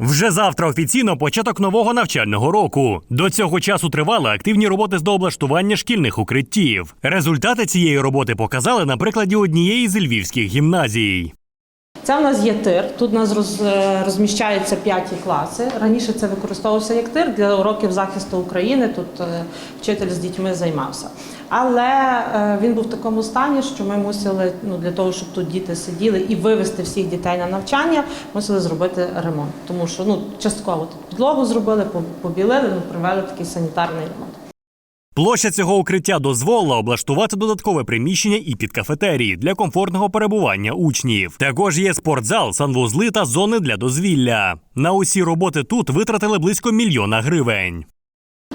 Вже завтра офіційно початок нового навчального року. До цього часу тривали активні роботи з дооблаштування шкільних укриттів. Результати цієї роботи показали на прикладі однієї з львівських гімназій. Це в нас є тир. Тут у нас е, розміщаються п'яті класи. Раніше це використовувався як тир для уроків захисту України. Тут е, вчитель з дітьми займався. Але е, він був в такому стані, що ми мусили ну, для того, щоб тут діти сиділи і вивести всіх дітей на навчання, мусили зробити ремонт. Тому що ну, частково тут підлогу зробили, по- побілили, ну, провели такий санітарний ремонт. Площа цього укриття дозволила облаштувати додаткове приміщення і під кафетерії для комфортного перебування учнів. Також є спортзал, санвузли та зони для дозвілля. На усі роботи тут витратили близько мільйона гривень.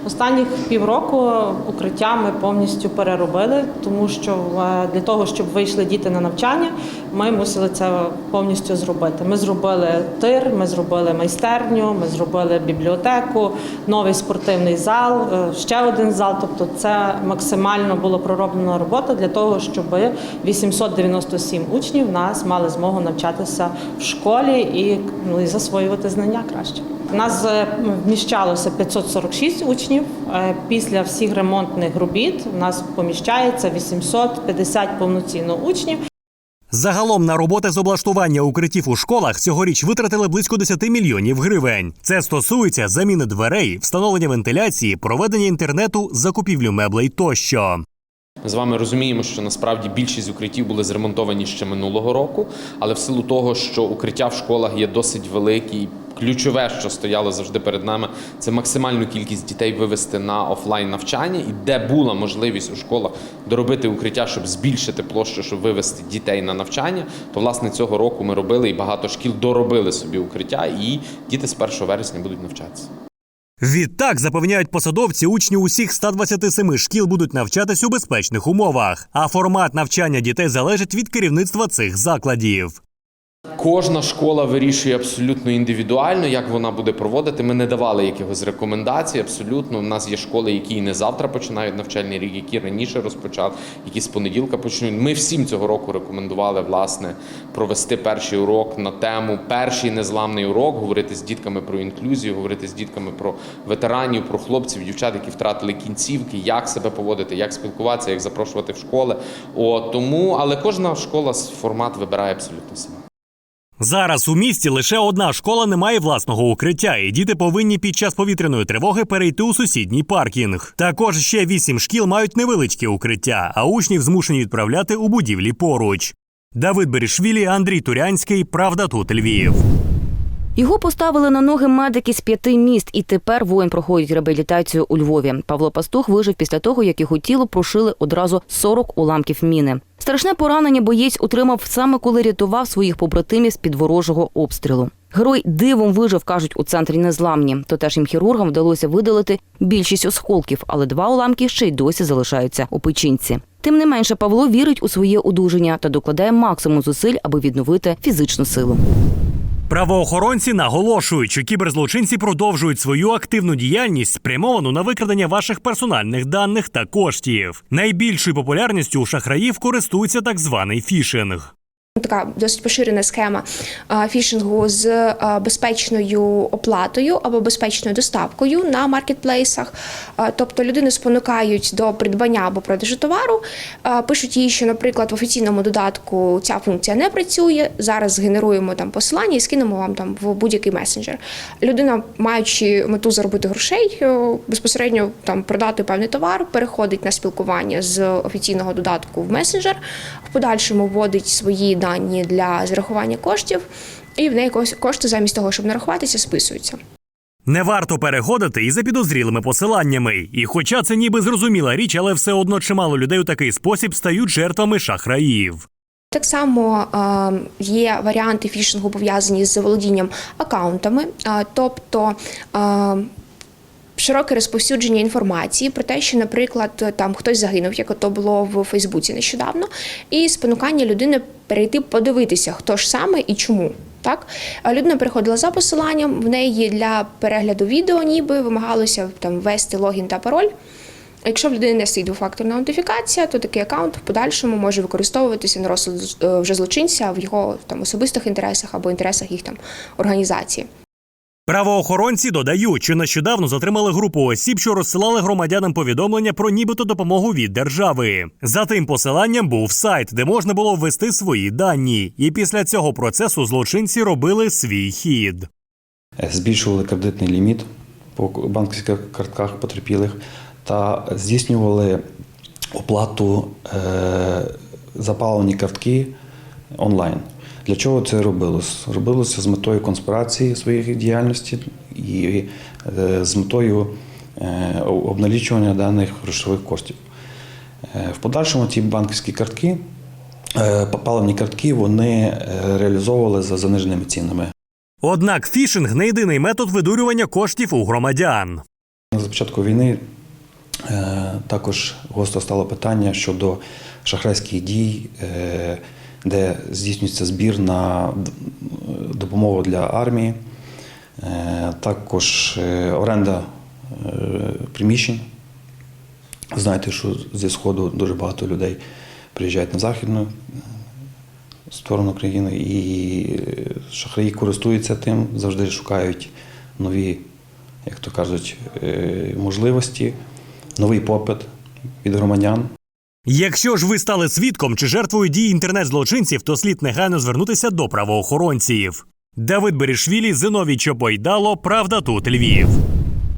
Останніх півроку укриття ми повністю переробили, тому що е, для того, щоб вийшли діти на навчання, ми мусили це повністю зробити. Ми зробили тир, ми зробили майстерню, ми зробили бібліотеку, новий спортивний зал, е, ще один зал. Тобто, це максимально було пророблена робота для того, щоб 897 учнів нас мали змогу навчатися в школі і, ну, засвоювати знання краще. У нас е, вміщалося 546 учнів. Е, Після всіх ремонтних робіт у нас поміщається 850 повноцінно учнів. Загалом на роботи з облаштування укриттів у школах цьогоріч витратили близько 10 мільйонів гривень. Це стосується заміни дверей, встановлення вентиляції, проведення інтернету, закупівлю меблей тощо. Ми з вами розуміємо, що насправді більшість укриттів були зремонтовані ще минулого року, але в силу того, що укриття в школах є досить великі. Ключове, що стояло завжди перед нами, це максимальну кількість дітей вивести на офлайн навчання, і де була можливість у школах доробити укриття, щоб збільшити площу, щоб вивести дітей на навчання. То власне цього року ми робили і багато шкіл доробили собі укриття, і діти з 1 вересня будуть навчатися. Відтак запевняють посадовці, учні усіх 127 шкіл будуть навчатись у безпечних умовах. А формат навчання дітей залежить від керівництва цих закладів. Кожна школа вирішує абсолютно індивідуально, як вона буде проводити. Ми не давали якихось рекомендацій. Абсолютно, у нас є школи, які і не завтра починають навчальний рік, які раніше розпочали, які з понеділка почнуть. Ми всім цього року рекомендували власне провести перший урок на тему перший незламний урок, говорити з дітками про інклюзію, говорити з дітками про ветеранів, про хлопців, дівчат, які втратили кінцівки, як себе поводити, як спілкуватися, як запрошувати в школи. О, тому, але кожна школа формат вибирає абсолютно сама. Зараз у місті лише одна школа не має власного укриття, і діти повинні під час повітряної тривоги перейти у сусідній паркінг. Також ще вісім шкіл мають невеличкі укриття, а учнів змушені відправляти у будівлі поруч. Давид Берішвілі, Андрій Турянський. Правда, тут Львів. Його поставили на ноги медики з п'яти міст, і тепер воїн проходить реабілітацію у Львові. Павло Пастух вижив після того, як його тіло прошили одразу 40 уламків міни. Страшне поранення боєць отримав саме коли рятував своїх побратимів з під ворожого обстрілу. Герой дивом вижив, кажуть, у центрі незламні. Тотешнім хірургам вдалося видалити більшість осколків, але два уламки ще й досі залишаються у печінці. Тим не менше, Павло вірить у своє одужання та докладає максимум зусиль, аби відновити фізичну силу. Правоохоронці наголошують, що кіберзлочинці продовжують свою активну діяльність, спрямовану на викрадення ваших персональних даних та коштів. Найбільшою популярністю у шахраїв користується так званий фішинг. Така досить поширена схема фішингу з безпечною оплатою або безпечною доставкою на маркетплейсах. Тобто людину спонукають до придбання або продажу товару, пишуть їй, що, наприклад, в офіційному додатку ця функція не працює. Зараз згенеруємо там посилання і скинемо вам там в будь-який месенджер. Людина, маючи мету заробити грошей, е, безпосередньо там продати певний товар, переходить на спілкування з офіційного додатку в месенджер, в подальшому вводить свої дані для зарахування коштів, і в неї кошти замість того, щоб нарахуватися, списуються. Не варто переходити і за підозрілими посиланнями. І хоча це ніби зрозуміла річ, але все одно чимало людей у такий спосіб стають жертвами шахраїв. Так само є варіанти фішингу пов'язані з заволодінням акаунтами, тобто. Широке розповсюдження інформації про те, що, наприклад, там хтось загинув, як то було в Фейсбуці нещодавно, і спонукання людини перейти подивитися, хто ж саме і чому. Так, людина переходила за посиланням. В неї для перегляду відео, ніби вимагалося там ввести логін та пароль. Якщо в людини не стоїть двофакторна аутентифікація, то такий аккаунт в подальшому може використовуватися на розсуд е, вже злочинця в його там особистих інтересах або інтересах їх там організації. Правоохоронці додають, що нещодавно затримали групу осіб, що розсилали громадянам повідомлення про нібито допомогу від держави. За тим посиланням був сайт, де можна було ввести свої дані. І після цього процесу злочинці робили свій хід. Збільшували кредитний ліміт по банківських картках потерпілих та здійснювали оплату е, запалені картки онлайн. Для чого це робилось? Робилося з метою конспірації своїх діяльності і е, з метою е, обналічування даних грошових коштів. Е, В подальшому ті банківські картки, паливні картки, вони реалізовували за заниженими цінами. Однак фішинг не єдиний метод видурювання коштів у громадян. З початку війни також гостро стало питання щодо шахрайських дій, де здійснюється збір на допомогу для армії, е, також е, оренда е, приміщень. Знаєте, що зі Сходу дуже багато людей приїжджають на західну сторону країни, і шахраї користуються тим, завжди шукають нові, як то кажуть, можливості, новий попит від громадян. Якщо ж ви стали свідком чи жертвою дій інтернет-злочинців, то слід негайно звернутися до правоохоронців. Давид Берішвілі, Зиновій Чопойдало, Правда тут Львів.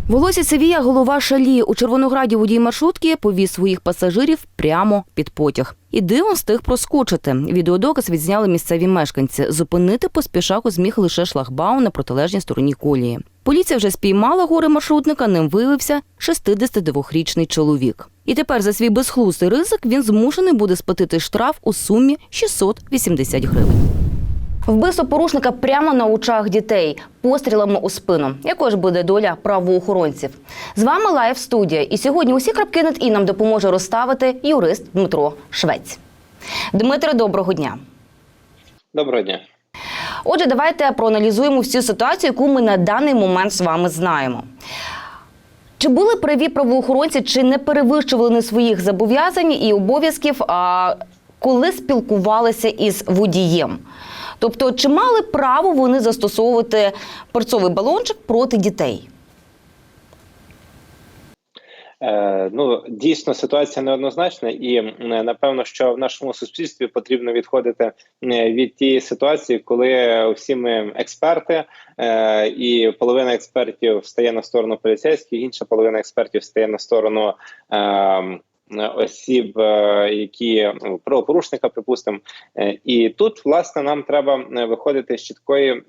Волосі Севія, голова шалі у Червонограді водій маршрутки повіз своїх пасажирів прямо під потяг. І дивом встиг проскочити. Відеодоказ відзняли місцеві мешканці. Зупинити поспішаку зміг лише шлагбаум на протилежній стороні колії. Поліція вже спіймала горе маршрутника. Ним виявився 62-річний чоловік. І тепер за свій безхлустий ризик він змушений буде сплатити штраф у сумі 680 гривень. Вбивство порушника прямо на очах дітей пострілами у спину. Якою ж буде доля правоохоронців? З вами лайв студія. І сьогодні усі крапки над і нам допоможе розставити юрист Дмитро Швець. Дмитре, доброго дня. Доброго дня. Отже, давайте проаналізуємо всю ситуацію, яку ми на даний момент з вами знаємо. Чи були праві правоохоронці, чи не перевищували не своїх зобов'язань і обов'язків, а коли спілкувалися із водієм? Тобто, чи мали право вони застосовувати перцовий балончик проти дітей? Е, ну дійсно ситуація неоднозначна, і напевно, що в нашому суспільстві потрібно відходити від тієї ситуації, коли всі ми експерти, е, і половина експертів стає на сторону поліцейських, інша половина експертів стає на сторону. Е, Осіб, які ну, правопорушника, припустимо, і тут власне нам треба виходити з чіткої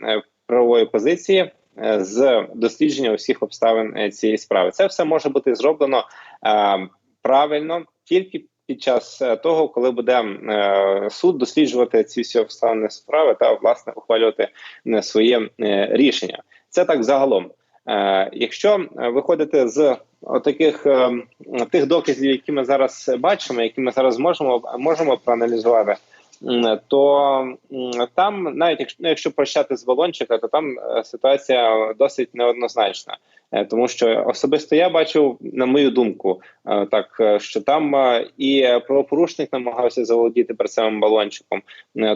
правової позиції з дослідження усіх обставин е, цієї справи. Це все може бути зроблено е, правильно тільки під час е, того, коли буде е, суд досліджувати ці всі обставини справи та власне ухвалювати е, своє е, рішення. Це так загалом. Е, якщо е, виходити з таких тих доказів, які ми зараз бачимо, які ми зараз можемо можемо проаналізувати, то там, навіть якщо, ну, прощати з Волончика, то там е, ситуація досить неоднозначна. Е, Тому що особисто я бачив, на мою думку, е, так е, що там і правопорушник намагався заволодіти перцевим балончиком,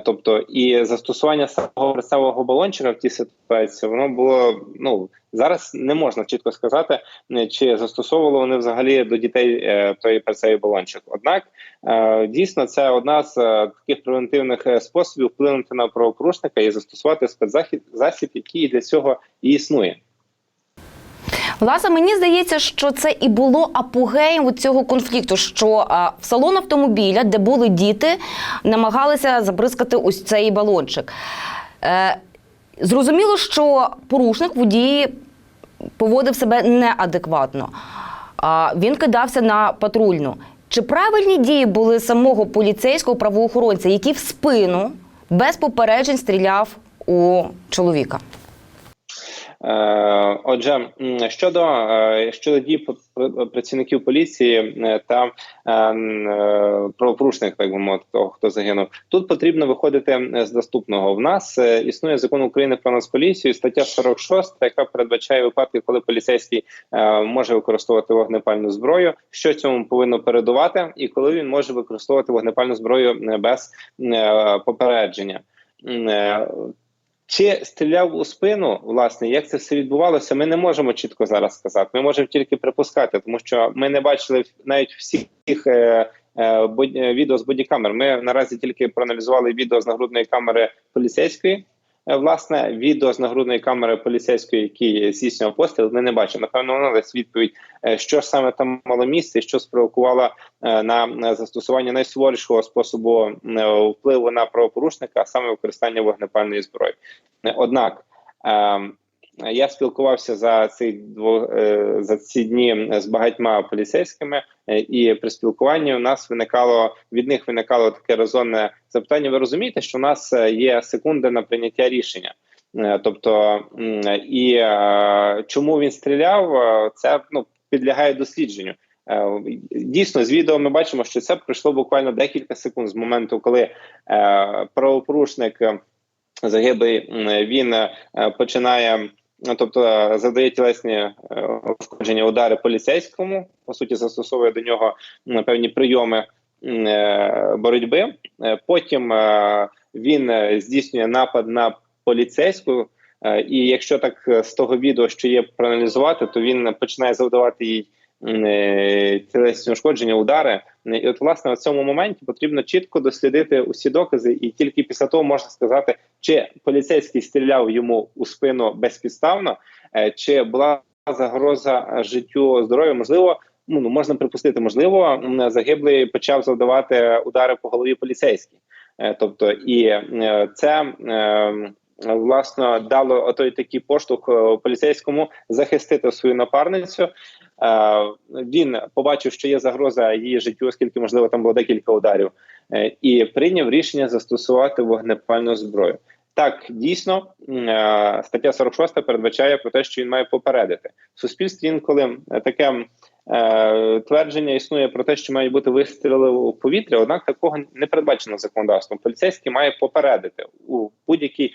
тобто і застосування самого перцевого балончика в тій ситуації, воно було ну зараз не можна чітко сказати, чи застосовували вони взагалі до дітей той перцевий балончик. Однак дійсно це одна з таких превентивних способів вплинути на правопорушника і застосувати спецзахід засіб, який для цього і існує. Власне, мені здається, що це і було апогеєм цього конфлікту. Що в салон автомобіля, де були діти, намагалися забризкати ось цей балончик. Е, зрозуміло, що порушник водій поводив себе неадекватно. Він кидався на патрульну. Чи правильні дії були самого поліцейського правоохоронця, який в спину без попереджень стріляв у чоловіка? Е, Отже, щодо е, щодо дій працівників поліції е, та м, правопорушник, так би мовити, того, хто загинув, тут потрібно виходити з наступного. В нас існує закон України про нацполіцію, стаття 46, яка передбачає випадки, коли поліцейський може використовувати вогнепальну зброю. Що цьому повинно передувати, і коли він може використовувати вогнепальну зброю без попередження. Чи стріляв у спину, власне, як це все відбувалося, ми не можемо чітко зараз сказати. Ми можемо тільки припускати, тому що ми не бачили навіть всіх е, е, е, відео з бодікамер. Ми наразі тільки проаналізували відео з нагрудної камери поліцейської. Е, Власне, відео з нагрудної камери поліцейської, який здійснював постріл, ми не бачимо. Напевно, вона дасть відповідь, е, що саме там мало місце, що спровокувало е, на застосування найсуворішого способу впливу на правопорушника, а саме використання вогнепальної зброї. Однак е, я спілкувався за ці е, за ці дні з багатьма поліцейськими, е, і при спілкуванні у нас виникало від них виникало таке резонне запитання. Ви розумієте, що у нас е, є секунди на прийняття рішення? Тобто, і чому він стріляв, це ну підлягає дослідженню. Дійсно, з відео ми бачимо, що це пройшло буквально декілька секунд з моменту, коли правопорушник загиблий, він починає, тобто е, завдає тілесні е, ушкодження удари поліцейському, по суті, застосовує до нього певні прийоми е, боротьби. Потім він здійснює напад на поліцейську. І якщо так з того відео, що є проаналізувати, то він починає завдавати їй тілесні ушкодження, удари. Е, І от власне в цьому моменті потрібно чітко дослідити усі докази, і тільки після того можна сказати, чи поліцейський стріляв йому у спину безпідставно, е, чи була загроза е, життю здоров'ю. Можливо, ну ну, можна припустити, можливо, загиблий почав завдавати удари по голові поліцейській. Е, Тобто, і е, це е, власне дало отой такий поштовх е, поліцейському захистити свою напарницю. Е, Він побачив, що є загроза її життю, оскільки можливо там було декілька ударів, е, і прийняв рішення застосувати вогнепальну зброю. Так, дійсно, е, стаття 46 передбачає про те, що він має попередити в суспільстві. Інколи таке твердження існує про те, що мають бути вистріли у повітря, однак такого не передбачено законодавством. Поліцейський має попередити у будь-який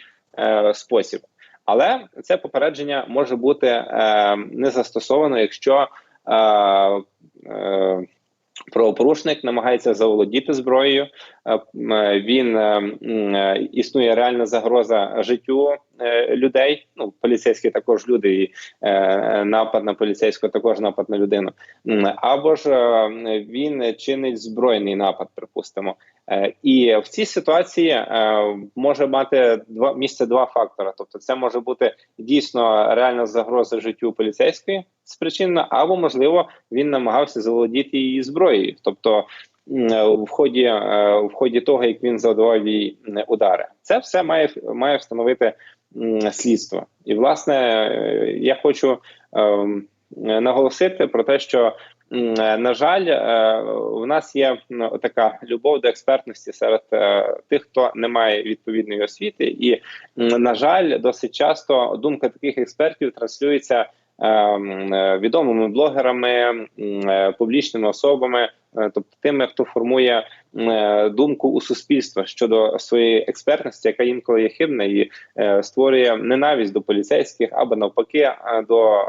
спосіб. Але це попередження може бути е, не застосовано, якщо е, е, правопорушник намагається заволодіти зброєю, він е, м, е, існує реальна загроза життю е, людей. Ну, поліцейські також люди, і е, напад на поліцейського також напад на людину. Або ж е, він чинить збройний напад, припустимо. Е, І в цій ситуації е, може мати два місце два фактора. Тобто, це може бути дійсно реальна загроза життю поліцейської спричинена, або можливо він намагався заволодіти її зброєю, тобто е, в ході е, в ході того, як він завдавав їй удари. Це все має має встановити слідство. І власне е, я хочу ем, е, наголосити про те, що е, На жаль, е, у нас є така любов до експертності серед е, тих, хто не має відповідної освіти, і на жаль, досить часто думка таких експертів транслюється е, м, е, відомими блогерами, е, публічними особами, е, тобто тими, хто формує е, думку у суспільства щодо своєї експертності, яка інколи є хибна і е, створює ненависть до поліцейських або навпаки е, до,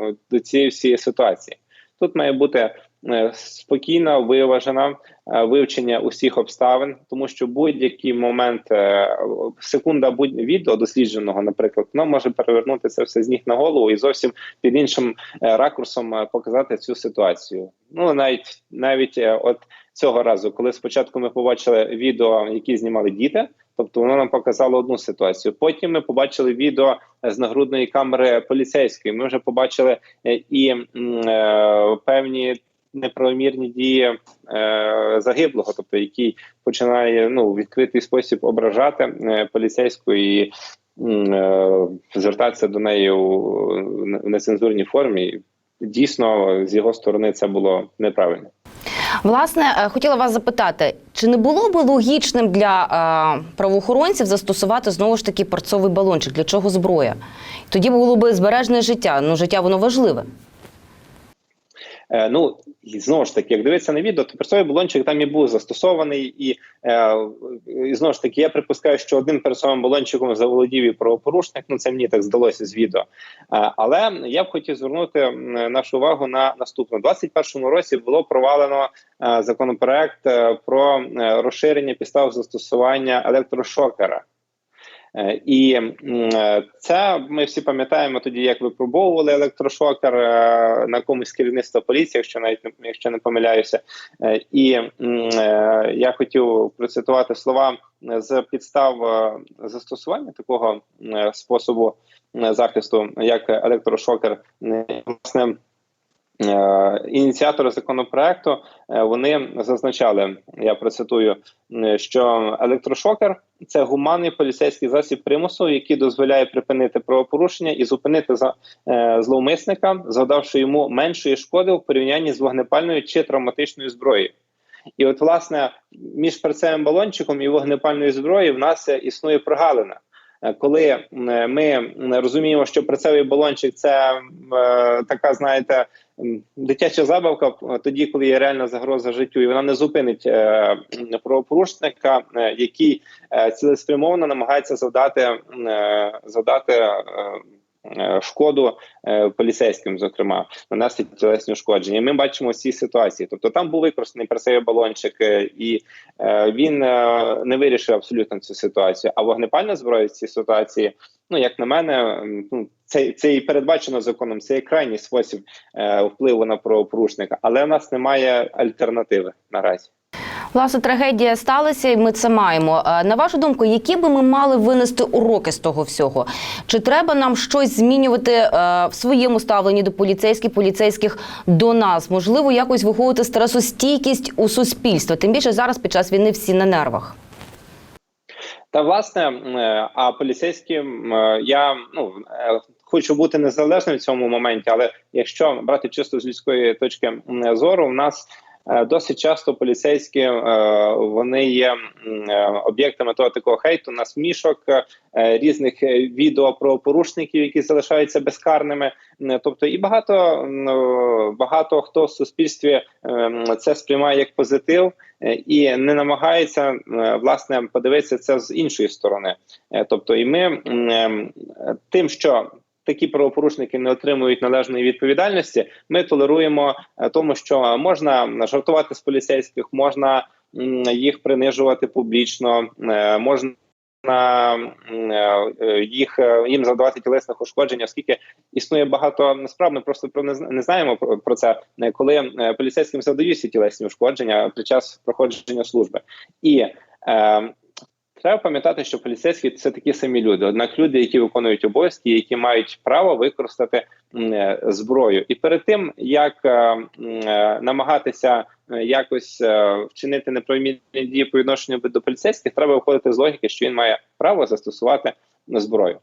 е, до цієї всієї ситуації. Тут має бути е, спокійна, виважена е, вивчення усіх обставин, тому що будь-який момент е, секунда будь відео дослідженого, наприклад, воно може перевернути це все з ніг на голову і зовсім під іншим ракурсом показати цю ситуацію. Ну навіть навіть от цього разу, коли спочатку ми побачили відео, які знімали діти. Тобто воно нам показало одну ситуацію. Потім ми побачили відео з нагрудної камери поліцейської. Ми вже побачили е, і е, певні неправомірні дії е, загиблого, тобто який починає ну відкритий спосіб ображати е, поліцейську і е, звертатися до неї у, в нецензурній формі. Дійсно, з його сторони це було неправильно. Власне, е, хотіла вас запитати, чи не було би логічним для е, правоохоронців застосувати знову ж таки парцовий балончик? Для чого зброя? Тоді було би збережне життя. Ну, життя воно важливе. Е, ну і знову ж таки, як дивитися на відео, то персовий балончик там і був застосований, і, е, і знову ж таки, я припускаю, що одним персовим балончиком заволодів і правопорушник. Ну це мені так здалося з відео. Е, але я б хотів звернути нашу увагу на наступне. У 2021 році було провалено е, законопроект е, про е, розширення підстав застосування електрошокера. Е, І е, це ми всі пам'ятаємо тоді, як випробовували електрошокер е, на комусь керівництва поліції, якщо навіть якщо не помиляюся. І я хотів процитувати слова з підстав застосування такого способу захисту, як електрошокер. Власне, ініціатори законопроекту е, вони зазначали, я процитую, е, що електрошокер це гуманний поліцейський засіб примусу, який дозволяє припинити правопорушення і зупинити за е, зловмисника, завдавши йому меншої шкоди в порівнянні з вогнепальною чи травматичною зброєю. І от, власне, між перцевим балончиком і вогнепальною зброєю в нас е, існує прогалина. Е, Коли е, ми розуміємо, що працевий балончик це е, така, знаєте, дитяча забавка, тоді, коли є реальна загроза життю, і вона не зупинить правопорушника, який цілеспрямовано намагається завдати, завдати шкоду е, поліцейським, зокрема, нанести тілесні ушкодження. Ми бачимо ці ситуації. Тобто там був використаний перцевий балончик, е, і е, він е, не вирішив абсолютно цю ситуацію. А вогнепальна зброя в цій ситуації, ну як на мене, ну це, це і передбачено законом. Це є крайній спосіб е, впливу на правопорушника, але в нас немає альтернативи наразі. Власне, трагедія сталася, і ми це маємо. Е, На вашу думку, які би ми мали винести уроки з того всього? Чи треба нам щось змінювати е, в своєму ставленні до поліцейських, поліцейських до нас? Можливо, якось виховувати стресостійкість у суспільства? Тим більше зараз під час війни всі на нервах. Та власне, е, а поліцейським я ну хочу бути незалежним в цьому моменті, але якщо брати чисто з людської точки зору, в нас досить часто поліцейські е, вони є е, об'єктами того такого хейту, насмішок, е, різних е, відео про порушників, які залишаються безкарними. Тобто, і багато е, багато хто в суспільстві це сприймає як позитив е, і не намагається е, власне подивитися це з іншої сторони. Е, Тобто, і ми тим, що такі правопорушники не отримують належної відповідальності, ми толеруємо е, тому, що можна жартувати з поліцейських, можна їх принижувати публічно, е, можна. м, е, Їх їм завдавати тілесних ушкоджень, оскільки існує багато справ. Ми просто про не зна- не знаємо про, це, коли поліцейським завдаються тілесні ушкодження під час проходження служби. І треба пам'ятати, що поліцейські це такі самі люди. Однак люди, які виконують обов'язки, які мають право використати е, зброю. І перед тим як е, е, намагатися якось вчинити неправомірні дії по відношенню до поліцейських, треба виходити з логіки, що він має право застосувати зброю.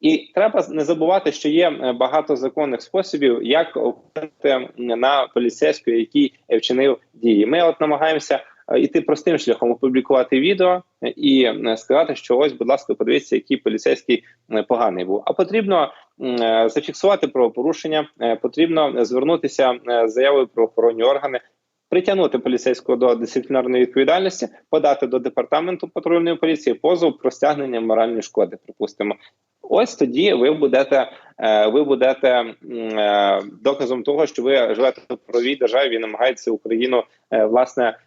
І треба не забувати, що є багато законних способів, як вплинути на поліцейського, який вчинив дії. Ми от намагаємося іти простим шляхом опублікувати відео е, і е, сказати, що ось, будь ласка, подивіться, який поліцейський е, поганий був. А потрібно е, зафіксувати правопорушення, е, потрібно звернутися е, з заявою про охоронні органи. Притягнути поліцейського до дисциплінарної відповідальності, подати до департаменту патрульної поліції позов про стягнення моральної шкоди. Припустимо, ось тоді ви будете е, ви будете е, доказом того, що ви живете в правовій державі і намагаєтеся Україну е, власне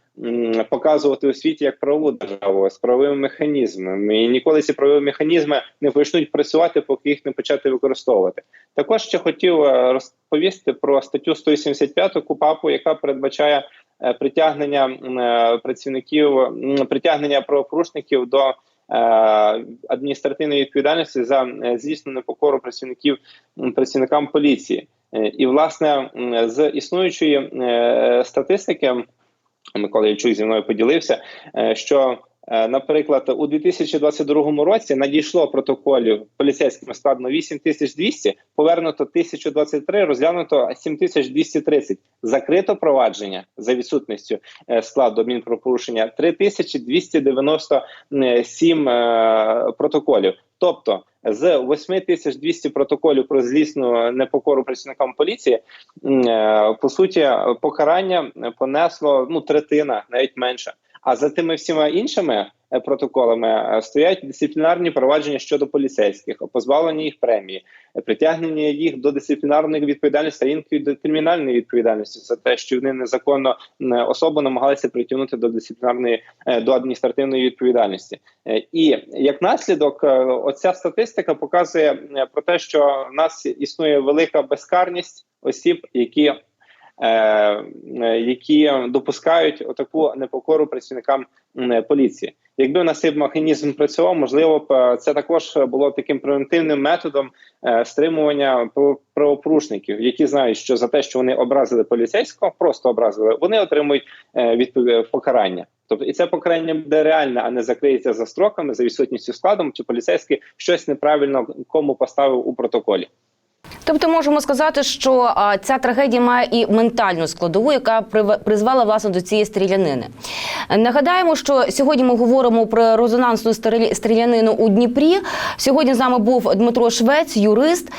показувати у світі як правову державу з правовими механізмами. І ніколи ці правові механізми не почнуть працювати, поки їх не почати використовувати. Також ще хотів е, розповісти про статтю 185 КУПАПу, яка передбачає е, притягнення е, працівників притягнення правопорушників до адміністративної відповідальності за здійснену непокору працівників працівникам поліції. І власне з існуючої статистики Микола Ячук зі мною поділився, е, що Наприклад, у 2022 році надійшло протоколів поліцейським складно 8200, повернуто 1023, розглянуто 7230. Закрито провадження за відсутністю е, складу адмінправопорушення 3297 е, протоколів. Тобто з 8200 протоколів про злісну непокору працівникам поліції, е, по суті, покарання понесло ну третина, навіть менше. А за тими всіма іншими е, протоколами е, стоять дисциплінарні провадження щодо поліцейських, позбавлення їх премії, е, притягнення їх до дисциплінарної відповідальності, а інколи до кримінальної відповідальності за те, що вони незаконно особу намагалися притягнути до дисциплінарної до адміністративної відповідальності. І як наслідок, оця статистика показує про те, що в нас існує велика безкарність осіб, які які допускають отаку непокору працівникам поліції. Якби в нас цей механізм працював, можливо б е, це також було таким превентивним методом е, стримування правопорушників, які знають, що за те, що вони образили поліцейського, просто образили, вони отримують е, відпов- покарання. Тобто, і це покарання буде реальне, а не закриється за строками, за відсутністю складом, чи поліцейський щось неправильно кому поставив у протоколі. Тобто можемо сказати, що ця трагедія має і ментальну складову, яка призвела власне до цієї стрілянини. Нагадаємо, що сьогодні ми говоримо про резонансну стрілянину у Дніпрі. Сьогодні з нами був Дмитро Швець, юрист.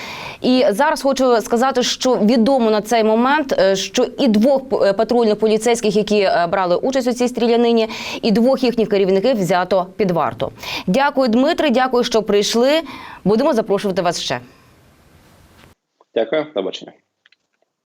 І зараз хочу сказати, що відомо на цей момент, е, що і двох е, патрульних поліцейських, які е, брали участь у цій стрілянині, і двох їхніх керівників взято під варту. Дякую, Дмитре. Дякую, що прийшли. Будемо запрошувати вас ще. Ďakujem, dobočenia.